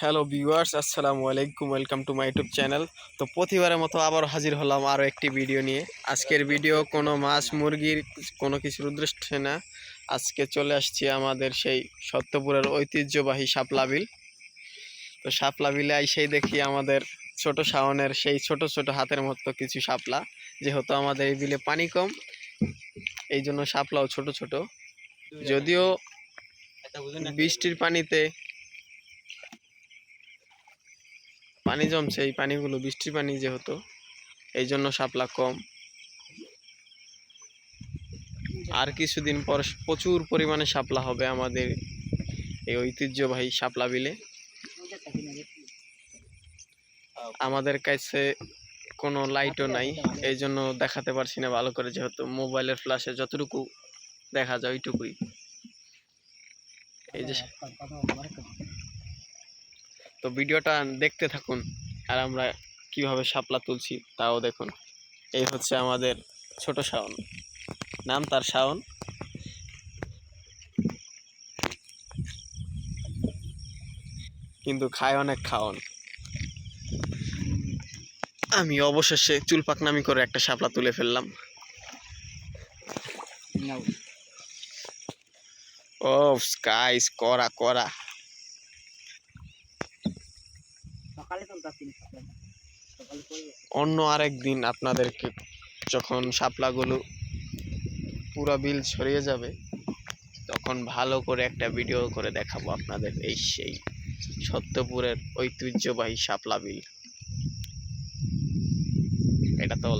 Hello viewers আসসালামু আলাইকুম welcome to my YouTube channel তো প্রতিবারের মতো আবার হাজির হলাম আরও একটি ভিডিও নিয়ে। আজকের ভিডিও কোনো মাছ, মুরগির কোনো কিছুর উদ্দেশ্যে না। আজকে চলে আসছি আমাদের সেই সত্যপুরের ঐতিহ্যবাহী শাপলা বিল। তো শাপলা বিলে আইসেই দেখি আমাদের ছোট শাওনের সেই ছোট ছোট হাতের মতো কিছু সাপলা যেহেতু আমাদের এই বিলে পানি কম, এই জন্য সাপলাও ছোট ছোট। যদিও বৃষ্টির পানিতে পানি জমছে, এই পানিগুলো বৃষ্টির পানি যেহেতু, এই জন্য শাপলা কম। আর কিছুদিন পর প্রচুর পরিমাণে শাপলা হবে আমাদের এই ঐতিহ্যবাহী শাপলা বিলে। আমাদের কাছে কোনো লাইটও নাই, এই জন্য দেখাতে পারছি না ভালো করে, যেহেতু মোবাইলের ফ্ল্যাশে যতটুকু দেখা যায় ওইটুকুই। এই যে তো ভিডিওটা দেখতে থাকুন আর আমরা কীভাবে শাপলা তুলছি তাও দেখুন। এই হচ্ছে আমাদের ছোট শাওন। নাম তার শাওন। কিন্তু খায় অনেক খাওন। আমি অবশেষে চুল পাকনামি করে একটা শাপলা তুলে ফেললাম। ও স্কাইস করা করা অন্য আরেক দিন আপনাদেরকে যখন শাপলাগুলো পুরো বিল ছড়িয়ে যাবে তখন ভালো করে একটা ভিডিও করে দেখাবো আপনাদের এই সেই সত্যপুরের ঐতিহ্যবাহী শাপলা বিল। এটা তো